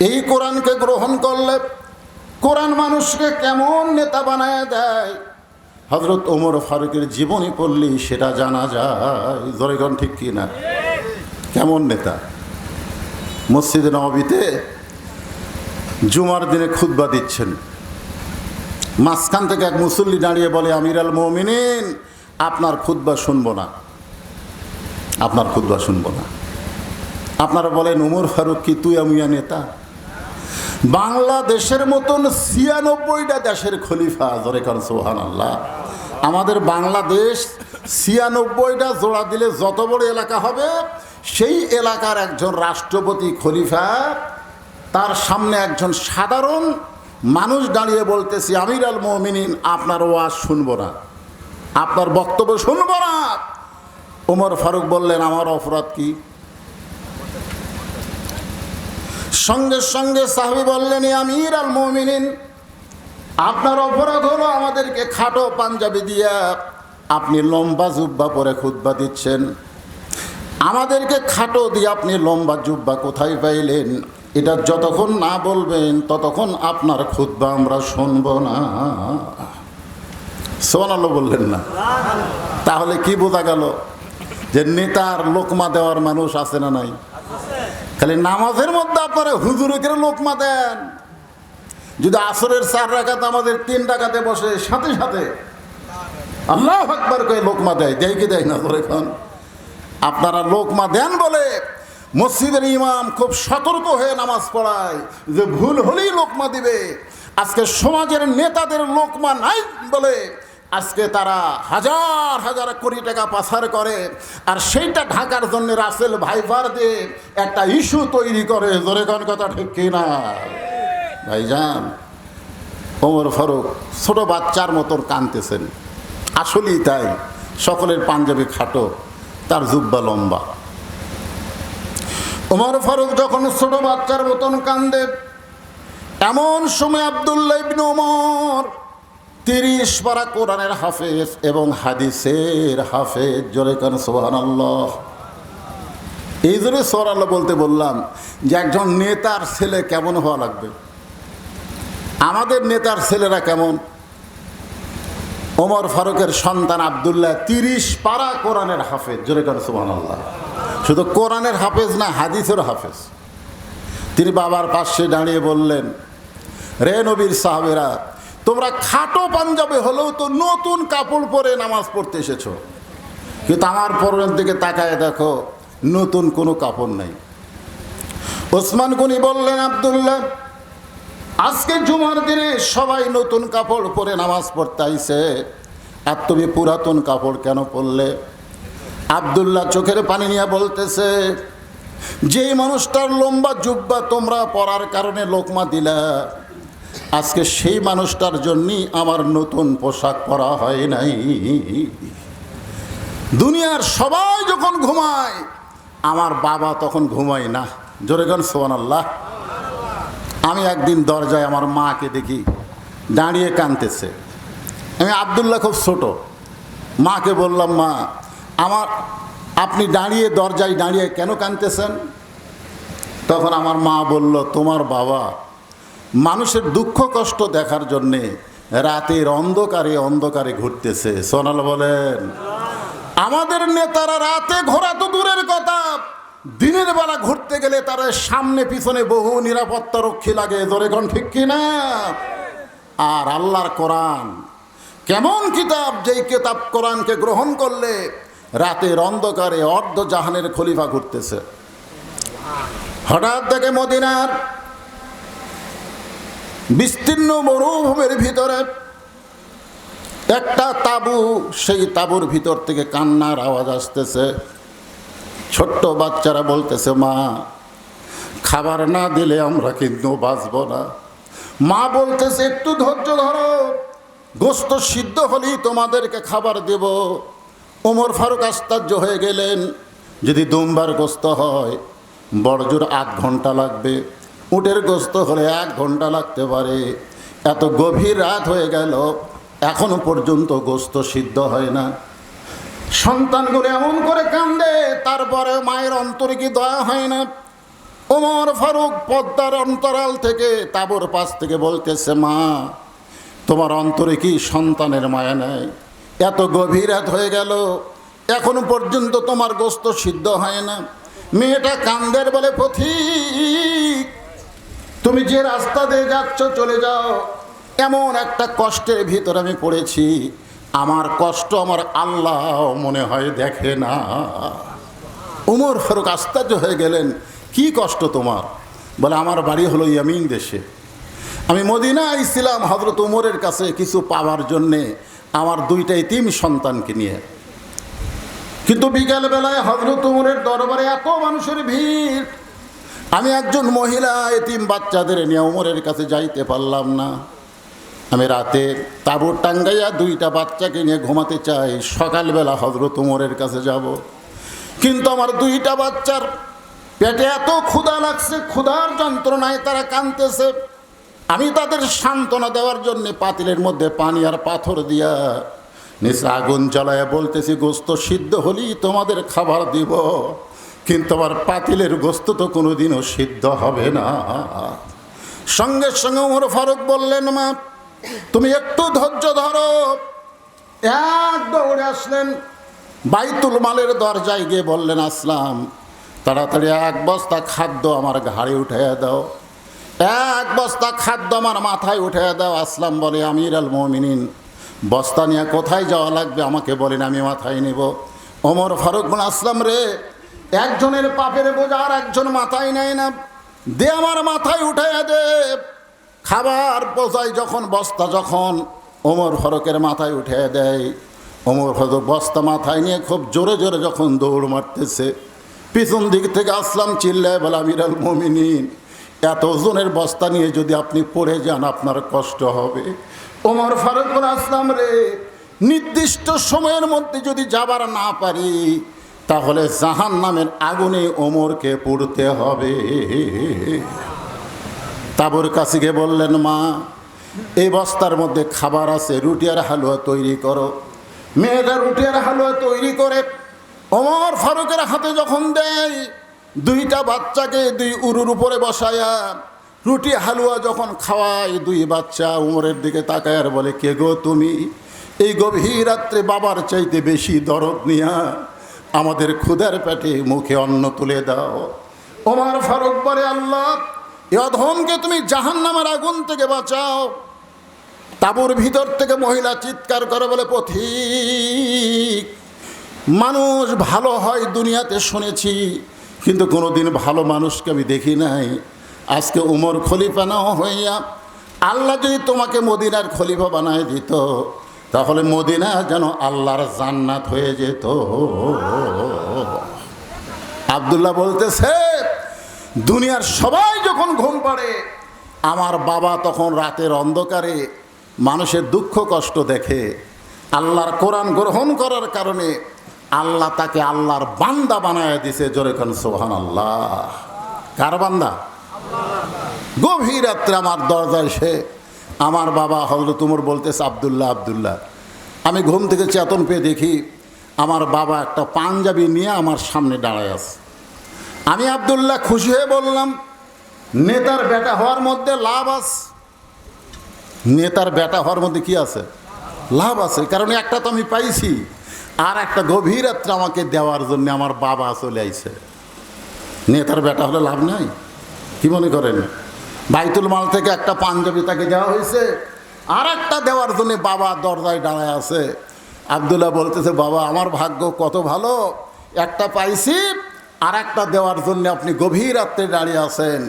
এই কোরআনকে গ্রহণ করলে কোরআন মানুষকে কেমন নেতা বানায় দেয়? হজরত ওমর ফারুকের জীবনী পড়লেই সেটা জানা যায়। জরেগণ ঠিক কি না? কেমন নেতা? মসজিদে নবীতে জুমার দিনে খুতবা দিচ্ছেন। মাঝখান থেকে এক মুসল্লি দাঁড়িয়ে বলে, আমির আল মমিনিন, আপনার খুতবা শুনব না। আপনার খুতবা শুনব না। আপনারা বলেন উমর ফারুক কি তুই আমিয়া নেতা? বাংলাদেশের মতন ছিয়ানব্বইটা দেশের খলিফা জোরে কারণ সোহান আল্লাহ আমাদের বাংলাদেশ ছিয়ানব্বইটা জোড়া দিলে যত বড় এলাকা হবে, সেই এলাকার একজন রাষ্ট্রপতি খলিফা, তার সামনে একজন সাধারণ মানুষ দাঁড়িয়ে বলতেছি আমির আল মমিনিন, আপনার ওয়াজ শুনব না, আপনার বক্তব্য শুনব না। ওমর ফারুক বললেন, আমার অপরাধ কি? সঙ্গে সঙ্গে সাহাবি বললেন, "এ আমির আল মমিনিন, আপনার অপরাধ হলো আমাদেরকে খাটো পাঞ্জাবি দিয়া আপনি লম্বা জুব্বা পরে খুতবা দিচ্ছেন। আমাদেরকে খাটো দিয়ে আপনি লম্বা জুব্বা কোথায় পাইলেন? এটা যতক্ষণ না বলবেন, ততক্ষণ আপনার খুতবা আমরা শুনব না। সোনালো বললেন না। তাহলে কি বোঝা গেল যে নেতার লোকমা দেওয়ার মানুষ আছে না নাই? খালি নামাজের মধ্যে আপনারা হুজুরকের লোকমা দেন যদি আসরের চার রাখাতে আমাদের তিন টাকাতে বসে, সাথে সাথে আল্লাহ আকবার করে লোকমা দেয় দেয় কি দেয় না তোর এখন আপনারা লোকমা দেন বলে মসজিদের ইমাম খুব সতর্ক হয়ে নামাজ পড়ায় যে ভুল হলেই লোকমা দিবে আজকে সমাজের নেতাদের লোকমা নাই বলে আজকে তারা হাজার হাজার কোটি টাকা পাচার করে, আর সেইটা ঢাকার জন্য রাসেল ভাইভার দিয়ে একটা ইস্যু তৈরি করে। জোরে কোন কথা ঠিক কিনা ভাইজান, ওমর ফারুক ছোট বাচ্চার মতন কানতেছেন আসলেই তাই, সকলের পাঞ্জাবি খাটো, তার জুব্বা লম্বা। ওমর ফারুক যখন ছোট বাচ্চার মতন কান্দে, এমন সময় আবদুল্লাহ ইবনে ওমর তিরিশ পারা কোরআনের হাফেজ এবং হাদিসের হাফেজ, জোরে কান সোহানাল্লাহ এই জন্য সোহানাল্লাহ বলতে বললাম যে একজন নেতার ছেলে কেমন হওয়া লাগবে? আমাদের নেতার ছেলেরা কেমন? ওমর ফারুকের সন্তান আবদুল্লাহ তিরিশ পারা কোরআনের হাফেজ, জোরে কান সোহানাল্লাহ শুধু কোরআনের হাফেজ না হাদিসের হাফেজ। তিনি বাবার পাশে দাঁড়িয়ে বললেন, রে নবীর সাহাবেরা তোমরা খাটো পাঞ্জাবে হলেও তো নতুন কাপড় পরে নামাজ পড়তে এসেছ। কিন্তু আমার পরনের দিকে তাকায় দেখো, নতুন কোনো কাপড় নেই। ওসমান গনি বললেন, আবদুল্লাহ, আজকে জুমার দিনে সবাই নতুন কাপড় পরে নামাজ পড়তে আইছে। আর তুমি পুরাতন কাপড় কেন পরলে? আবদুল্লাহ চোখের পানি নিয়ে বলতেছে, যেই মানুষটার লম্বা জুব্বা তোমরা পরার কারণে লোকমা দিলা আজকে সেই মানুষটার জন্যই আমার নতুন পোশাক পরা হয় নাই। দুনিয়ার সবাই যখন ঘুমায়, আমার বাবা তখন ঘুমায় না। জোরেগন সোহান আল্লাহ আমি একদিন দরজায় আমার মাকে দেখি, দাঁড়িয়ে কানতেছে আমি আবদুল্লাহ খুব ছোট। মাকে বললাম, মা, আমার, আপনি দাঁড়িয়ে, দরজায় দাঁড়িয়ে কেন কানতেছেন তখন আমার মা বলল, তোমার বাবা মানুষের দুঃখ কষ্ট দেখার জন্যে রাতের অন্ধকারে অন্ধকারে ঘুরতেছে। সোনাল বলেন, আমাদের নেতারা রাতে ঘোরা তো দূরের কথা। দিনের বেলা ঘুরতে গেলে তারা সামনে পিছনে বহু নিরাপত্তা রক্ষী লাগে। ধরে কোন ঠিক কিনা? আর আল্লাহর কোরআন, কেমন কিতাব যেই কিতাব কোরআনকে গ্রহণ করলে রাতের অন্ধকারে অর্ধ জাহানের খলিফা ঘুরতেছে? হঠাৎ দেখে মদিনার বিস্তীর্ণ মরুভূমির ভিতরে একটা তাবু, সেই তাবুর ভিতর থেকে কান্নার আওয়াজ আসতেছে। ছোট্ট বাচ্চারা বলতেছে, মা, খাবার না দিলে আমরা কিন্তু বাঁচব না। মা বলতেছে, একটু ধৈর্য ধরো, গোস্ত সিদ্ধ হলেই তোমাদেরকে খাবার দেব। ওমর ফারুক আশ্চর্য হয়ে গেলেন, যদি দুমবার গোস্ত হয়, বড়জোর আধ ঘণ্টা লাগবে। উটের গোস্ত হলে এক ঘণ্টা লাগতে পারে। এত গভীর রাত হয়ে গেল, এখনও পর্যন্ত গোস্ত সিদ্ধ হয় না। সন্তানগুলো এমন করে কান্দে, তারপরে মায়ের অন্তরে কি দয়া হয় না? ওমর ফারুক পদ্মার অন্তরাল থেকে তাবর পাশ থেকে বলতেছে, মা, তোমার অন্তরে কি সন্তানের মায়া নেই? এত গভীর রাত হয়ে গেল, এখনও পর্যন্ত তোমার গোস্ত সিদ্ধ হয় না। মেয়েটা কান্দের বলে, পথিক তুমি যে রাস্তা দিয়ে যাচ্ছ, চলে যাও। এমন একটা কষ্টের ভিতর আমি পড়েছি। আমার কষ্ট আমার আল্লাহ মনে হয় দেখে না। উমর ফারুক আশ্চর্য হয়ে গেলেন, কি কষ্ট তোমার? বলে, আমার বাড়ি হলো ইয়ামিন দেশে। আমি মদিনা ইসলাম হজরত উমরের কাছে কিছু পাওয়ার জন্যে, আমার দুইটাই তিন সন্তানকে নিয়ে। কিন্তু বিকালবেলায় হজরত উমরের দরবারে এত মানুষের ভিড় আমি একজন মহিলা, এতিম বাচ্চাদের নিয়ে উমরের কাছে যাইতে পারলাম না। আমি রাতে তাবুর টাঙ্গাইয়া দুইটা বাচ্চাকে নিয়ে ঘুমাতে চাই। সকালবেলা হজরত উমরের কাছে যাব। কিন্তু আমার দুইটা বাচ্চার পেটে এত ক্ষুধা লাগছে, ক্ষুধার যন্ত্রণায় তারা কাঁদতেছে। আমি তাদের সান্ত্বনা দেওয়ার জন্য পাতিলের মধ্যে পানি আর পাথর দিয়া নিচে আগুন জ্বালায় বলতেছি, গোস্ত সিদ্ধ হলেই তোমাদের খাবার দিব। কিন্তু আমার পাতিলের গোস্ত তো কোনোদিনও সিদ্ধ হবে না। সঙ্গে সঙ্গে ওমর ফারুক বললেন, মা, তুমি একটু ধৈর্য ধরো। এক দৌড়ে আসলেন। বাইতুল মালের দরজায় গিয়ে বললেন, আসলাম। তাড়াতাড়ি এক বস্তা খাদ্য আমার ঘাড়ে উঠাইয়া দাও। এক বস্তা খাদ্য আমার মাথায় উঠাইয়া দাও। আসলাম বলে, আমির আল মমিনিন, বস্তা নিয়ে কোথায় যাওয়া লাগবে? আমাকে বলেন, আমি মাথায় নিব। ওমর ফারুক আসলাম রে একজনের পাপের বোঝা আর একজন মাথায় নেয় না। দে আমার মাথায় উঠাইয়া দে। খাবার বোঝাই যখন, বস্তা যখন, ওমর ফারুকের মাথায় উঠে দেয়। ওমর ফারুক বস্তা মাথায় নিয়ে খুব জোরে জোরে যখন দৌড় মারতেছে, পিছন দিক থেকে আসলাম চিল্লায় বলা বিরাল মমিনিন এত ওজনের বস্তা নিয়ে যদি আপনি পড়ে যান, আপনার কষ্ট হবে। ওমর ফারুক বলে, আসলাম রে, নির্দিষ্ট সময়ের মধ্যে যদি যাবার না পারি তাহলে জাহান নামের আগুনে ওমরকে পড়তে হবে। তাবুর কাছে গিয়ে বললেন, মা, এই বস্তার মধ্যে খাবার আছে, রুটি আর হালুয়া তৈরি করো। মেয়েটা রুটি আর হালুয়া তৈরি করে ওমর ফারুকের হাতে যখন দেয়, দুইটা বাচ্চাকে দুই উরুর উপরে বসায়া রুটি, হালুয়া যখন খাওয়ায়, দুই বাচ্চা উমরের দিকে তাকায় আর বলে, কে গো তুমি? এই গভীর রাত্রে বাবার চাইতে বেশি দরদ নিয়া আমাদের ক্ষুদার পেটে মুখে অন্ন তুলে দাও। ওমার ফারুক বলে, আল্লাহ, এ অধমকে তুমি জাহান নামের আগুন থেকে বাঁচাও। তাবুর ভিতর থেকে মহিলা চিৎকার করে বলে, পথিক, মানুষ ভালো হয় দুনিয়াতে শুনেছি, কিন্তু কোনোদিন ভালো মানুষকে আমি দেখি নাই। আজকে উমর খলিফা নাও হইয়া, আল্লাহ যদি তোমাকে মদিনার খলিফা বানায় দিত তাহলে মদিনা যেন আল্লাহর জান্নাত হয়ে যেত। আবদুল্লাহ বলতেছে, দুনিয়ার সবাই যখন ঘুম পাড়ে, আমার বাবা তখন রাতের অন্ধকারে মানুষের দুঃখ কষ্ট দেখে। আল্লাহর কোরআন গ্রহণ করার কারণে আল্লাহ তাকে আল্লাহর বান্দা বানায় দিছে জোরে খান সোহান আল্লাহ কার বান্দা? গভীর রাত্রে আমার দরজায় সে আমার বাবা হজরত উমর বলতেছে, আবদুল্লাহ আবদুল্লাহ। আমি ঘুম থেকে চেতন পেয়ে দেখি, আমার বাবা একটা পাঞ্জাবি নিয়ে আমার সামনে দাঁড়ায় আছে। আমি আবদুল্লাহ খুশি হয়ে বললাম, নেতার বেটা হওয়ার মধ্যে লাভ আছে। নেতার বেটা হওয়ার মধ্যে কি আছে? লাভ আছে, কারণ একটা তো আমি পাইছি, আর একটা গভীর রাত্রে আমাকে দেওয়ার জন্য আমার বাবা চলে আইছে। নেতার বেটা হলে লাভ নাই? কি মনে করেন? বাইতুল মাল থেকে একটা পাঞ্জাবি তাকে দেওয়া হয়েছে আর একটা দেওয়ার জন্য বাবা দরজায় দাঁড়ায় আছে। আবদুল্লাহ বলতেছে, বাবা, আমার ভাগ্য কত ভালো, একটা পাইছি আর একটা দেওয়ার জন্য আপনি গভীর রাত্রে দাঁড়িয়ে আছেন।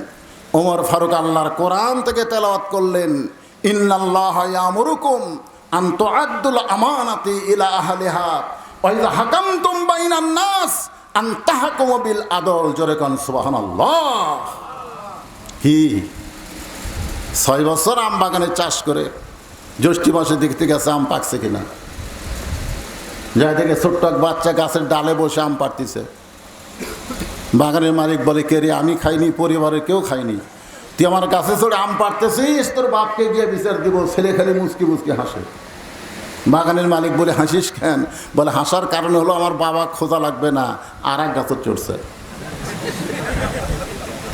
ওমর ফারুক আল্লাহর কোরআন থেকে তেলাওয়াত করলেন, ইন্নাল্লাহ ইয়ামুরুকুম আন তুআদ্দুল আমানাতি ইলা আহলিহা, ওয়া ইযা হাকামতুম বাইনান নাস আন তাহকুমু বিল আদল। জোরে কোন, সুবহানাল্লাহ। কি? ছয় বছর আম বাগানে চাষ করে জ্যৈষ্ঠী মাসে দেখতে গেছে আম পাকছে কিনা? যাই দেখে ছোট্ট এক বাচ্চা গাছের ডালে বসে আম পাড়তিছে। বাগানের মালিক বলে, কে রে, আমি খাইনি, পরিবারের কেউ খাইনি। তুই আমার গাছে চড়ে আম পাড়তেছিস, তোর বাপকে গিয়ে বিচার দিব, ছেলে খেলে মুসকি মুসকি হাসে। বাগানের মালিক বলে, হাসিস কেন? বলে, হাসার কারণ হলো আমার বাবা খোঁজা লাগবে না, আর এক গাছের চড়ছে।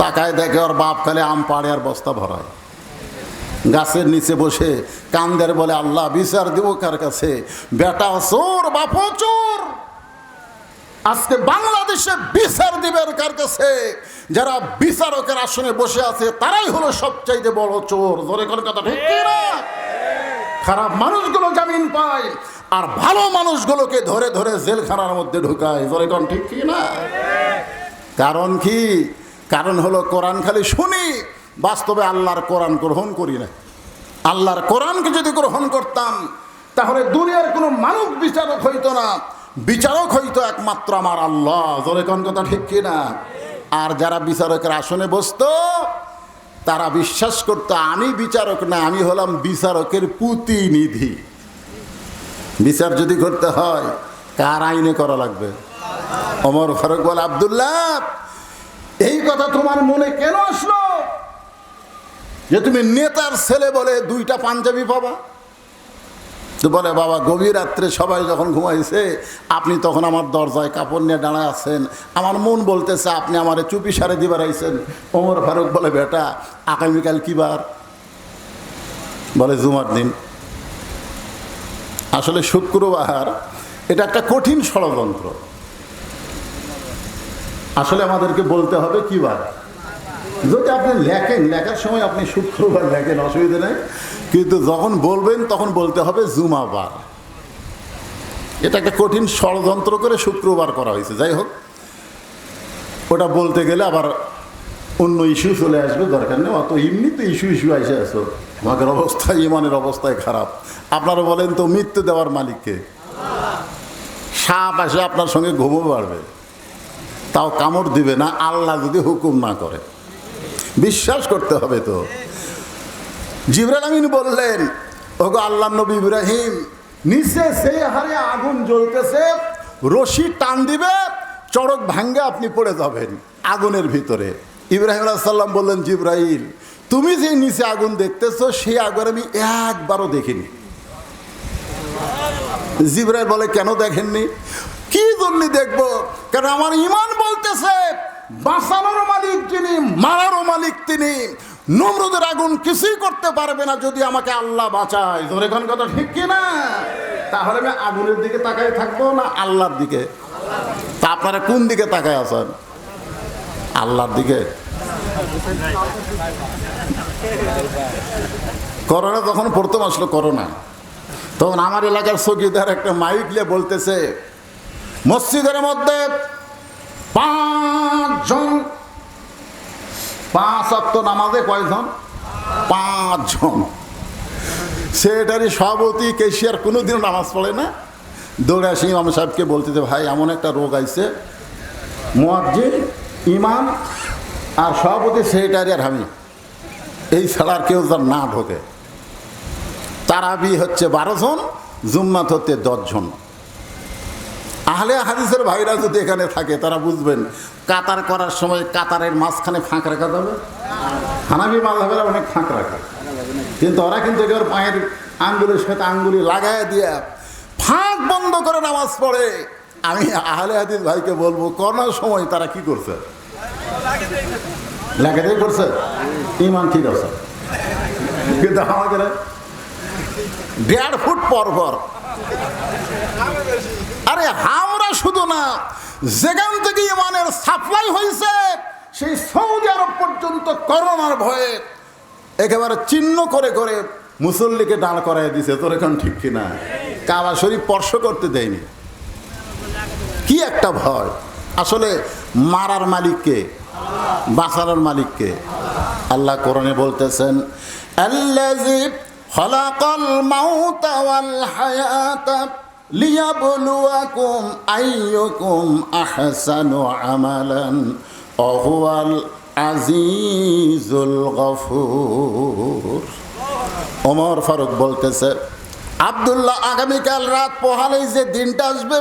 তাকায় দেখে ওর বাপ খালি আম পাড়ে আর বস্তা ভরায়। গাছের নিচে বসে কান্দের বলে, আল্লাহ, বিচার দেবো কার কাছে? বেটা চোর, বাপ চোর। আজকে বাংলাদেশে বিচার দিবেন কার কাছে? যারা বিচারকের আসনে বসে আছে, তারাই হলো সবচাইতে বড় চোর। ধরে কোন কথা ঠিক না খারাপ মানুষগুলো জামিন পায় আর ভালো মানুষগুলোকে ধরে ধরে জেলখানার মধ্যে ঢুকায়। ধরে কোন ঠিক না কারণ কি? কারণ হলো কোরআন খালি শুনি বাস্তবে আল্লাহর কোরআন গ্রহণ করি না আল্লাহর কোরআনকে যদি গ্রহণ করতাম, তাহলে দুনিয়ার কোনো মানব বিচারক হইতো না। বিচারক হইতো একমাত্র আমার আল্লাহ। জোরে কোন কথা ঠিক কি না আর যারা বিচারকের আসনে বসতো, তারা বিশ্বাস করতো, আমি বিচারক না, আমি হলাম বিচারকের প্রতিনিধি। বিচার যদি করতে হয়, কার আইনে করা লাগবে? অমর ফারুক বল, আবদুল্লাহ, এই কথা তোমার মনে কেন আসলো? যে তুমি নেতার ছেলে বলে দুইটা পাঞ্জাবি পাবা? তো বলে, বাবা, গভীর রাত্রে সবাই যখন ঘুমাইছে, আপনি তখন আমার দরজায় কাপড় নিয়ে দাঁড়ায় আছেন। আমার মন বলতেছে, আপনি আমার চুপি সারে দিবার আইছেন। ওমর ফারুক বলে, বেটা, আগামীকাল কি বার? বলে, জুমার দিন। আসলে শুক্রবার, এটা একটা কঠিন ষড়যন্ত্র। আসলে আমাদেরকে বলতে হবে কি বার? যদি আপনি লেখেন, লেখার সময় আপনি শুক্রবার লেখেন, অসুবিধা নেই। কিন্তু যখন বলবেন, তখন বলতে হবে জুমাবার। এটা একটা কঠিন ষড়যন্ত্র করে শুক্রবার করা হয়েছে। যাই হোক, ওটা বলতে গেলে আবার অন্য ইস্যু চলে আসবে, দরকার নেই। অত এমনি তো ইস্যু ইস্যু এসে আসো। আমাদের অবস্থা, ইমানের অবস্থায় খারাপ। আপনারা বলেন তো, মৃত্যু দেওয়ার মালিককে? সাপ আসে আপনার সঙ্গে ঘুমো বাড়বে। তাও কামড় দিবে না, আল্লাহ যদি হুকুম না করে। বিশ্বাস করতে হবে তো। জিবরাল আমিন বললেন, ওগো আল্লাহ নবী ইব্রাহিম, নিচে সেই হারে আগুন জ্বলতেছে, রশি টান দিবে, চড়ক ভাঙ্গে আপনি পড়ে যাবেন আগুনের ভিতরে। ইব্রাহিম সাল্লাম বললেন জিব্রাহিল তুমি যে নিচে আগুন দেখতেছো, সেই আগুন আমি একবারও দেখিনি। জিব্রাইল বলে, কেন দেখেননি? কি জন্য দেখব? কারণ আমার ইমান বলতেছে বাঁচানোর মালিক যিনি মারারও মালিক তিনি। নমরুদের আগুন কিছুই করতে পারবে না যদি আমাকে আল্লাহ বাঁচায়। ধরে কোন কথা ঠিক কি না? তাহলে আমি আগুনের দিকে তাকায় থাকব না আল্লাহর দিকে? তা আপনারা কোন দিকে তাকায় আছেন? আল্লাহর দিকে? করোনা তখন প্রথম আসলো করোনা। তখন আমার এলাকার সগিদার একটা মাইক নিয়ে বলতেছে, মসজিদের মধ্যে পাঁচজন। পাঁচ অক্ট নামাজে কয়জন? পাঁচজন। সেটারই সভাপতি কেশিয়ার কোনোদিনও নামাজ পড়ে না। দৌড়ে আসি ইমাম সাহেবকে বলতে ভাই, এমন একটা রোগ আইছে। মোয়াজ্জিন, ইমাম আর সভাপতি সেক্রেটারি আর আমি। এই ছাড়া আর কেউ যেন না ঢোকে। তারাবি হচ্ছে বারো জন, জুম্মাত হচ্ছে দশজন। আহলে হাদিসের ভাইরা যদি এখানে থাকে, তারা বুঝবেন কাতার করার সময় কাতারের মাঝখানে ফাঁক রাখা যাবে। হানাবি মাঝাবের অনেক ফাঁক রাখে। কিন্তু ওরা কিন্তু এবার পায়ের আঙ্গুলের সাথে আঙ্গুলি লাগায় দিয়ে ফাঁক বন্ধ করে নামাজ পড়ে। আমি আহলে হাদিস ভাইকে বলব করোনার সময় তারা কি করছে? লাগাতেই করছে? ইমান ঠিক আছে। কিন্তু আমাদের দেড় ফুট পর পর আরে হাওড়া শুধু না, যেখান থেকে ইমানের সাপ্লাই হয়েছে, সেই সৌদি আরব পর্যন্ত করোনার ভয়ে একেবারে চিহ্ন করে করে মুসল্লিকে দাঁড় করাই দিছে। তোর এখন ঠিক কিনা? কাবা শরীফ স্পর্শ করতে দেয়নি। কি একটা ভয়। আসলে মারার মালিককে বাঁচানোর মালিককে আল্লাহ কোরআনে বলতেছেন খলাকাল মাউতা ওয়াল হায়াতা। লিয়াবলুয়াকুম আইয়ুকুম আহসানু আমালান ওহুয়াল আজিজুল গফুর। ওমর ফারুক বলতেছে, আব্দুল্লাহ, আগামীকাল রাত পোহালেই যে দিনটা আসবে,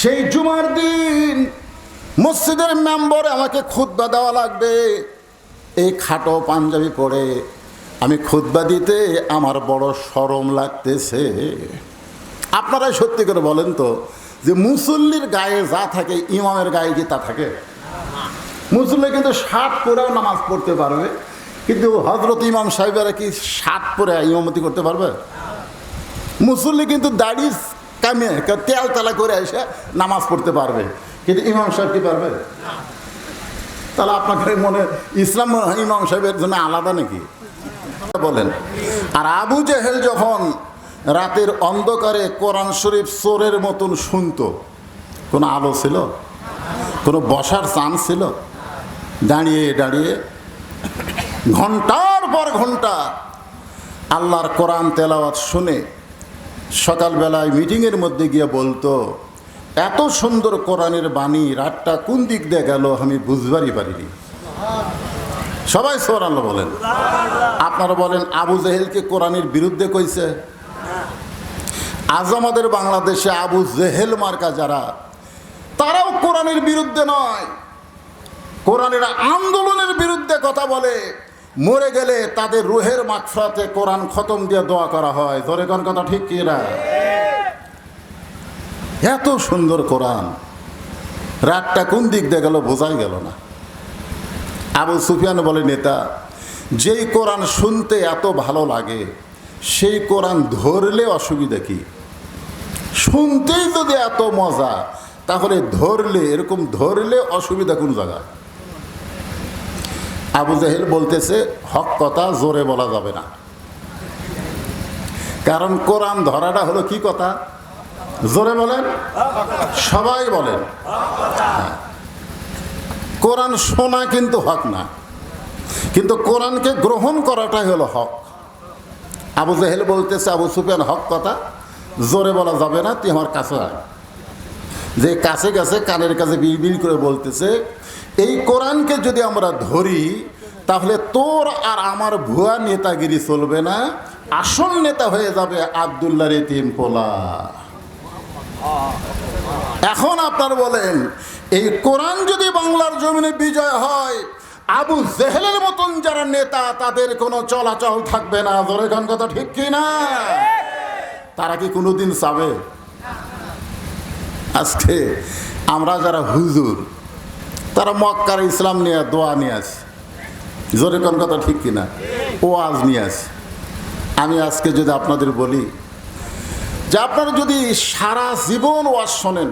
সেই জুমার দিন মসজিদের মেম্বরে আমাকে খুদ্া দেওয়া লাগবে। এই খাটো পাঞ্জাবি পরে আমি খুদ্া দিতে আমার বড় সরম লাগতেছে। আপনারাই সত্যি করে বলেন তো যে মুসল্লির গায়ে যা থাকে, ইমামের গায়ে কি তা থাকে? মুসল্লি কিন্তু ষাট পরেও নামাজ পড়তে পারবে, কিন্তু হজরত ইমাম সাহেবেরা কি ষাট পরে ইমামতি করতে পারবে? মুসল্লি কিন্তু দাড়ি কামিয়ে তেল তেলা করে এসে নামাজ পড়তে পারবে, কিন্তু ইমাম সাহেব কি পারবে? তাহলে আপনাকে মনে ইসলাম ইমাম সাহেবের জন্য আলাদা নাকি? বলেন। আর আবু জেহেল যখন রাতের অন্ধকারে কোরআন শরীফ চোরের মতন শুনত। কোনো আলো ছিল? কোনো বসার চান্স ছিল? দাঁড়িয়ে দাঁড়িয়ে ঘণ্টার পর ঘণ্টা আল্লাহর কোরআন তেলাওয়াত শুনে সকালবেলায় মিটিংয়ের মধ্যে গিয়ে বলতো, এত সুন্দর কোরআনের বাণী রাতটা কোন দিক দিয়ে গেল আমি বুঝবারই পারিনি। সবাই সোর আল্লাহ বলেন। আপনারা বলেন, আবু জেহেলকে কোরআনের বিরুদ্ধে কইছে? আজ আমাদের বাংলাদেশে আবু জেহেল মার্কা যারা, তারাও কোরআনের বিরুদ্ধে নয়। কোরআনের আন্দোলনের বিরুদ্ধে কথা বলে, মরে গেলে তাদের রুহের মাকফরাতে কোরআন খতম দিয়ে দোয়া করা হয়। ধরে কোন কথা ঠিক কি না? এত সুন্দর কোরআন। রাতটা কোন দিক দিয়ে গেল বোঝাই গেল না। আবু সুফিয়ান বলে, নেতা, যেই কোরআন শুনতে এত ভালো লাগে, সেই কোরআন ধরলে অসুবিধা কি? শুনতেই যদি এত মজা। তাহলে ধরলে, এরকম ধরলে অসুবিধা কোন জায়গায় আবু জাহেল বলতেছে, হক কথা জোরে বলা যাবে না। কারণ কোরআন ধরাটা হলো কি কথা? জোরে বলেন। সবাই বলেন। কোরআন শোনা কিন্তু হক না। কিন্তু কোরআনকে গ্রহণ করাটাই হলো হক। আবু জাহেল বলতেছে, আবু সুফিয়ান, হক কথা? জোরে বলা যাবে না তুই আমার কাছে আয়। যে কাছে কাছে কানের কাছে বিড়বিড় করে বলতেছে, এই কোরআনকে যদি আমরা ধরি, তাহলে তোর আর আমার ভুয়া নেতাগিরি চলবে না, আসল নেতা হয়ে যাবে আবদুল্লাহ রেতিম পোলা। এখন আপনার বলেন, এই কোরআন যদি বাংলার জমিনে বিজয় হয়, আবু জেহেলের মতন যারা নেতা, তাদের কোনো চলাচল থাকবে না। ধরে কথা ঠিক কি না তারা কি কোনোদিন চাবে? আজকে আমরা যারা হুজুর, তারা মক্কার ইসলাম নিয়ে দোয়া নিয়ে আসে। জোরে কোন কথা ঠিক কিনা? ও আজ নিয়ে আসে। আমি আজকে যদি আপনাদের বলি যে আপনারা যদি সারা জীবন ওয়াজ শোনেন,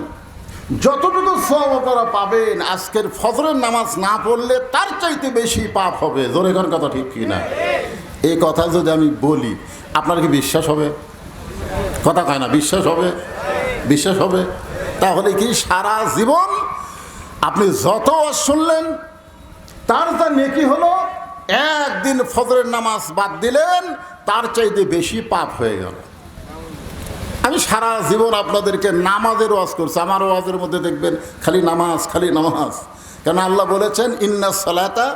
যতটুকু সব আপনারা পাবেন, আজকের ফজরের নামাজ না পড়লে তার চাইতে বেশি পাপ হবে। জোরে কোন কথা ঠিক কিনা? এই কথা যদি আমি বলি, আপনার কি বিশ্বাস হবে? কথা কয় না, বিশ্বাস হবে বিশ্বাস হবে। তাহলে কি সারা জীবন আপনি যত শুনলেন, তার যা নেকি হলো, একদিন ফজরের নামাজ বাদ দিলেন, তার চাইতে বেশি পাপ হয়ে গেল। আমি সারা জীবন আপনাদেরকে নামাজের ওয়াজ করছি। আমার ওয়াজের মধ্যে দেখবেন খালি নামাজ খালি নামাজ। কেন আল্লাহ বলেছেন, ইন্না সালাতা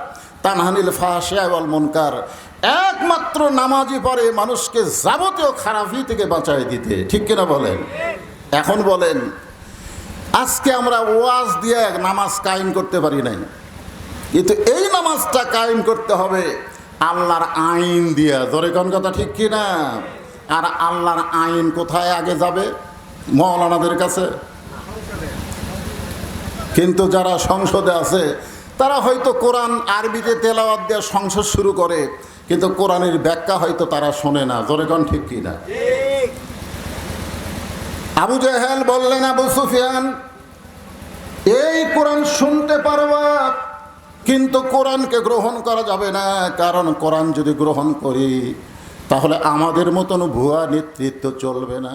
তানহানিল ফাহাশিয়াল মনকার। একমাত্র নামাজি পরে মানুষকে যাবতীয় খারাপি থেকে বাঁচাই দিতে। ঠিক কিনা বলেন? এখন বলেন, আজকে আমরা ওয়াজ দিয়ে নামাজ কায়েম করতে পারি নাই। কিন্তু এই নামাজটা কায়েম করতে হবে আল্লাহর আইন দিয়া। ধরে কোন কথা ঠিক কি না আর আল্লাহর আইন কোথায় আগে যাবে? মৌলানাদের কাছে। কিন্তু যারা সংসদে আছে, তারা হয়তো কোরআন, আরবিতে তেলাওয়াত দিয়ে সংসদ শুরু করে। কিন্তু কোরআনের ব্যাখ্যা হয়তো তারা শোনে না। জোরেগণ ঠিক কি না? আবু জাহেল বললেন আবু সুফিয়ান এই কোরআন শুনতে পারবা কিন্তু কোরআনকে গ্রহণ করা যাবে না। কারণ কোরআন যদি গ্রহণ করি তাহলে আমাদের মতন ভুয়া নেতৃত্ব চলবে না।